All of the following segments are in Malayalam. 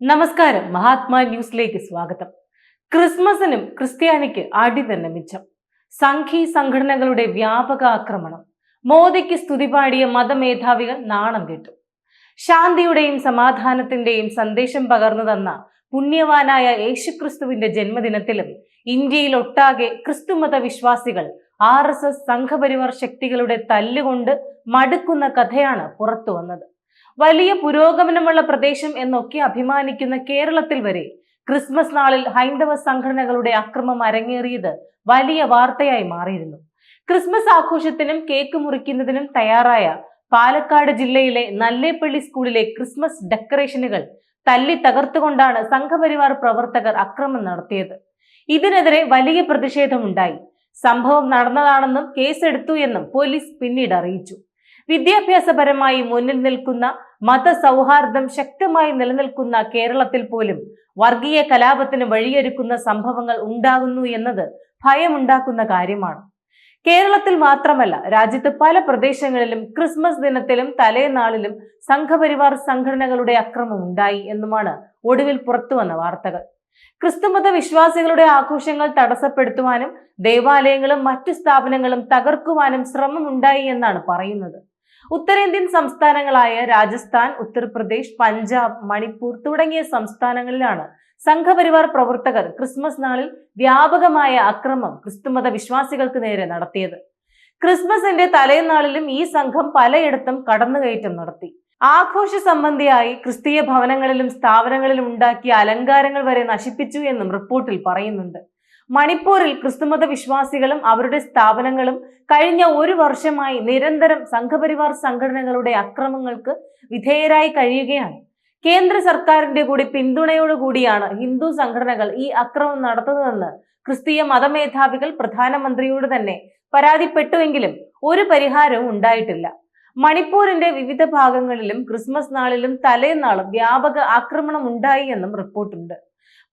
നമസ്കാരം. മഹാത്മാ ന്യൂസിലേക്ക് സ്വാഗതം. ക്രിസ്മസിനും ക്രിസ്ത്യാനിക്ക് അടി തന്നെ മിച്ചം. സംഘി സംഘടനകളുടെ വ്യാപക ആക്രമണം മോദിക്ക് സ്തുതി പാടിയ മതമേധാവികൾ നാണം കെട്ടു. ശാന്തിയുടെയും സമാധാനത്തിന്റെയും സന്ദേശം പകർന്നു തന്ന പുണ്യവാനായ യേശുക്രിസ്തുവിന്റെ ജന്മദിനത്തിലും ഇന്ത്യയിൽ ഒട്ടാകെ ക്രിസ്തുമത വിശ്വാസികൾ ആർ എസ് എസ് സംഘപരിവാർ ശക്തികളുടെ തല്ലുകൊണ്ട് മടുക്കുന്ന കഥയാണ് പുറത്തു വന്നത്. വലിയ പുരോഗമനമുള്ള പ്രദേശം എന്നൊക്കെ അഭിമാനിക്കുന്ന കേരളത്തിൽ വരെ ക്രിസ്മസ് നാളിൽ ഹൈന്ദവ സംഘടനകളുടെ അക്രമം അരങ്ങേറിയത് വലിയ വാർത്തയായി മാറിയിരുന്നു. ക്രിസ്മസ് ആഘോഷത്തിനും കേക്ക് മുറിക്കുന്നതിനും തയ്യാറായ പാലക്കാട് ജില്ലയിലെ നല്ലേപ്പള്ളി സ്കൂളിലെ ക്രിസ്മസ് ഡെക്കറേഷനുകൾ തല്ലി തകർത്തുകൊണ്ടാണ് സംഘപരിവാർ പ്രവർത്തകർ അക്രമം നടത്തിയത്. ഇതിനെതിരെ വലിയ പ്രതിഷേധമുണ്ടായി. സംഭവം നടന്നതാണെന്നും കേസെടുത്തു എന്നും പോലീസ് പിന്നീട് അറിയിച്ചു. വിദ്യാഭ്യാസപരമായി മുന്നിൽ നിൽക്കുന്ന മതസൗഹാർദ്ദം ശക്തമായി നിലനിൽക്കുന്ന കേരളത്തിൽ പോലും വർഗീയ കലാപത്തിന് വഴിയൊരുക്കുന്ന സംഭവങ്ങൾ ഉണ്ടാകുന്നു എന്നത് ഭയമുണ്ടാക്കുന്ന കാര്യമാണ്. കേരളത്തിൽ മാത്രമല്ല രാജ്യത്ത് പല പ്രദേശങ്ങളിലും ക്രിസ്മസ് ദിനത്തിലും തലേനാളിലും സംഘപരിവാർ സംഘടനകളുടെ അക്രമം ഉണ്ടായി എന്നുമാണ് ഒടുവിൽ പുറത്തുവന്ന വാർത്തകൾ. ക്രിസ്തുമത വിശ്വാസികളുടെ ആഘോഷങ്ങൾ തടസ്സപ്പെടുത്തുവാനും ദേവാലയങ്ങളും മറ്റു സ്ഥാപനങ്ങളും തകർക്കുവാനും ശ്രമമുണ്ടായി എന്നാണ് പറയുന്നത്. ഉത്തരേന്ത്യൻ സംസ്ഥാനങ്ങളായ രാജസ്ഥാൻ ഉത്തർപ്രദേശ് പഞ്ചാബ് മണിപ്പൂർ തുടങ്ങിയ സംസ്ഥാനങ്ങളിലാണ് സംഘപരിവാർ പ്രവർത്തകർ ക്രിസ്മസ് നാളിൽ വ്യാപകമായ അക്രമം ക്രിസ്തുമത വിശ്വാസികൾക്ക് നേരെ നടത്തിയത്. ക്രിസ്മസിന്റെ തലേനാളിലും ഈ സംഘം പലയിടത്തും കടന്നുകയറ്റം നടത്തി. ആഘോഷ സംബന്ധിയായി ക്രിസ്തീയ ഭവനങ്ങളിലും സ്ഥാപനങ്ങളിലും ഉണ്ടാക്കിയ അലങ്കാരങ്ങൾ വരെ നശിപ്പിച്ചു എന്നും റിപ്പോർട്ടിൽ പറയുന്നുണ്ട്. മണിപ്പൂരിൽ ക്രിസ്തുമത വിശ്വാസികളും അവരുടെ സ്ഥാപനങ്ങളും കഴിഞ്ഞ ഒരു വർഷമായി നിരന്തരം സംഘപരിവാർ സംഘടനകളുടെ അക്രമങ്ങൾക്ക് വിധേയരായി കഴിയുകയാണ്. കേന്ദ്ര സർക്കാരിന്റെ കൂടി പിന്തുണയോടുകൂടിയാണ് ഹിന്ദു സംഘടനകൾ ഈ അക്രമം നടത്തുന്നതെന്ന് ക്രിസ്തീയ മതമേധാവികൾ പ്രധാനമന്ത്രിയോട് തന്നെ പരാതിപ്പെട്ടുവെങ്കിലും ഒരു പരിഹാരവും ഉണ്ടായിട്ടില്ല. മണിപ്പൂരിന്റെ വിവിധ ഭാഗങ്ങളിലും ക്രിസ്മസ് നാളിലും തലേന്നാളും വ്യാപക ആക്രമണം ഉണ്ടായി എന്നും റിപ്പോർട്ടുണ്ട്.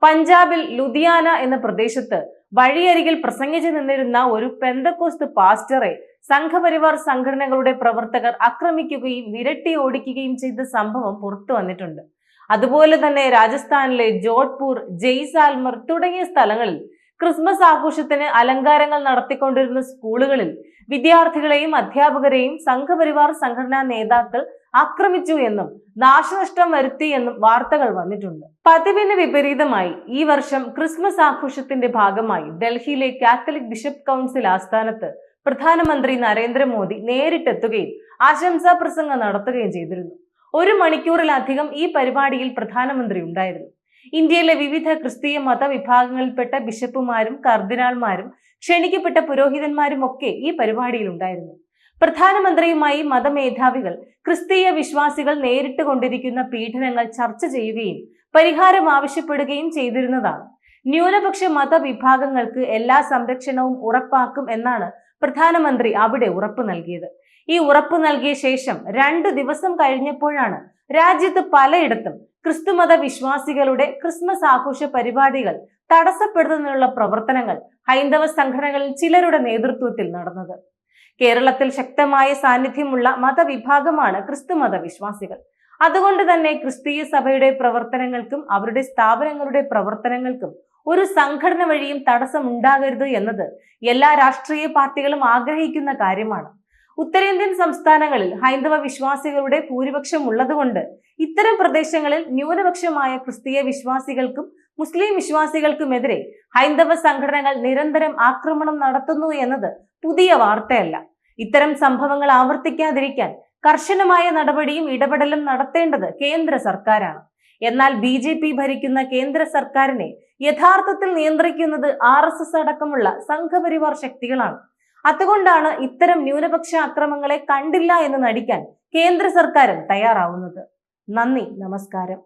പഞ്ചാബിൽ ലുധിയാന എന്ന പ്രദേശത്ത് വഴിയരികിൽ പ്രസംഗിച്ചു നിന്നിരുന്ന ഒരു പെന്തക്കോസ്ത് പാസ്റ്ററെ സംഘപരിവാർ സംഘടനകളുടെ പ്രവർത്തകർ ആക്രമിക്കുകയും വിരട്ടി ഓടിക്കുകയും ചെയ്ത സംഭവം പുറത്തു വന്നിട്ടുണ്ട്. അതുപോലെ തന്നെ രാജസ്ഥാനിലെ ജോധ്പൂർ ജയ്സാൽമർ തുടങ്ങിയ സ്ഥലങ്ങളിൽ ക്രിസ്മസ് ആഘോഷത്തിന് അലങ്കാരങ്ങൾ നടത്തിക്കൊണ്ടിരുന്ന സ്കൂളുകളിൽ വിദ്യാർത്ഥികളെയും അധ്യാപകരെയും സംഘപരിവാർ സംഘടനാ നേതാക്കൾ ആക്രമിച്ചു എന്നും നാശനഷ്ടം വരുത്തി എന്നും വാർത്തകൾ വന്നിട്ടുണ്ട്. പതിവിന് വിപരീതമായി ഈ വർഷം ക്രിസ്മസ് ആഘോഷത്തിന്റെ ഭാഗമായി ഡൽഹിയിലെ കാത്തലിക് ബിഷപ്പ് കൗൺസിൽ ആസ്ഥാനത്ത് പ്രധാനമന്ത്രി നരേന്ദ്രമോദി നേരിട്ടെത്തുകയും ആശംസാ പ്രസംഗം നടത്തുകയും ചെയ്തിരുന്നു. ഒരു മണിക്കൂറിലധികം ഈ പരിപാടിയിൽ പ്രധാനമന്ത്രി ഉണ്ടായിരുന്നു. ഇന്ത്യയിലെ വിവിധ ക്രിസ്തീയ മതവിഭാഗങ്ങളിൽപ്പെട്ട ബിഷപ്പുമാരും കർദിനാൾമാരും ക്ഷണിക്കപ്പെട്ട പുരോഹിതന്മാരും ഒക്കെ ഈ പരിപാടിയിൽ ഉണ്ടായിരുന്നു. പ്രധാനമന്ത്രിയുമായി മതമേധാവികൾ ക്രിസ്തീയ വിശ്വാസികൾ നേരിട്ട് കൊണ്ടിരിക്കുന്ന പീഡനങ്ങൾ ചർച്ച ചെയ്യുകയും പരിഹാരം ആവശ്യപ്പെടുകയും ചെയ്തിരുന്നതാണ്. ന്യൂനപക്ഷ മതവിഭാഗങ്ങൾക്ക് എല്ലാ സംരക്ഷണവും ഉറപ്പാക്കും എന്നാണ് പ്രധാനമന്ത്രി അവിടെ ഉറപ്പ് നൽകിയത്. ഈ ഉറപ്പ് നൽകിയ ശേഷം രണ്ട് ദിവസം കഴിഞ്ഞപ്പോഴാണ് രാജ്യത്ത് പലയിടത്തും ക്രിസ്തുമത വിശ്വാസികളുടെ ക്രിസ്മസ് ആഘോഷ പരിപാടികൾ തടസ്സപ്പെടുത്തുന്നതിനുള്ള പ്രവർത്തനങ്ങൾ ഹൈന്ദവ സംഘടനകളിൽ ചിലരുടെ നേതൃത്വത്തിൽ നടന്നത്. കേരളത്തിൽ ശക്തമായ സാന്നിധ്യമുള്ള മതവിഭാഗമാണ് ക്രിസ്തുമത വിശ്വാസികൾ അതുകൊണ്ട് തന്നെ ക്രിസ്തീയ സഭയുടെ പ്രവർത്തനങ്ങൾക്കും അവരുടെ സ്ഥാപനങ്ങളുടെ പ്രവർത്തനങ്ങൾക്കും ഒരു സംഘടന വഴിയും തടസ്സമുണ്ടാകരുത് എന്നത് എല്ലാ രാഷ്ട്രീയ പാർട്ടികളും ആഗ്രഹിക്കുന്ന കാര്യമാണ്. ഉത്തരേന്ത്യൻ സംസ്ഥാനങ്ങളിൽ ഹൈന്ദവ വിശ്വാസികളുടെ ഭൂരിപക്ഷം ഉള്ളതുകൊണ്ട് ഇത്തരം പ്രദേശങ്ങളിൽ ന്യൂനപക്ഷമായ ക്രിസ്തീയ വിശ്വാസികൾക്കും മുസ്ലിം വിശ്വാസികൾക്കുമെതിരെ ഹൈന്ദവ സംഘടനകൾ നിരന്തരം ആക്രമണം നടത്തുന്നു എന്നത് പുതിയ വാർത്തയല്ല. ഇത്തരം സംഭവങ്ങൾ ആവർത്തിക്കാതിരിക്കാൻ കർശനമായ നടപടിയും ഇടപെടലും നടത്തേണ്ടത് കേന്ദ്ര സർക്കാരാണ്. എന്നാൽ ബി ജെ പി ഭരിക്കുന്ന കേന്ദ്ര സർക്കാരിനെ യഥാർത്ഥത്തിൽ നിയന്ത്രിക്കുന്നത് ആർ എസ് എസ് അടക്കമുള്ള സംഘപരിവാർ ശക്തികളാണ്. അതുകൊണ്ടാണ് ഇത്തരം ന്യൂനപക്ഷ അക്രമങ്ങളെ കണ്ടില്ല എന്ന് നടിക്കാൻ കേന്ദ്ര സർക്കാരും തയ്യാറാവുന്നത്. നന്ദി നമസ്കാരം.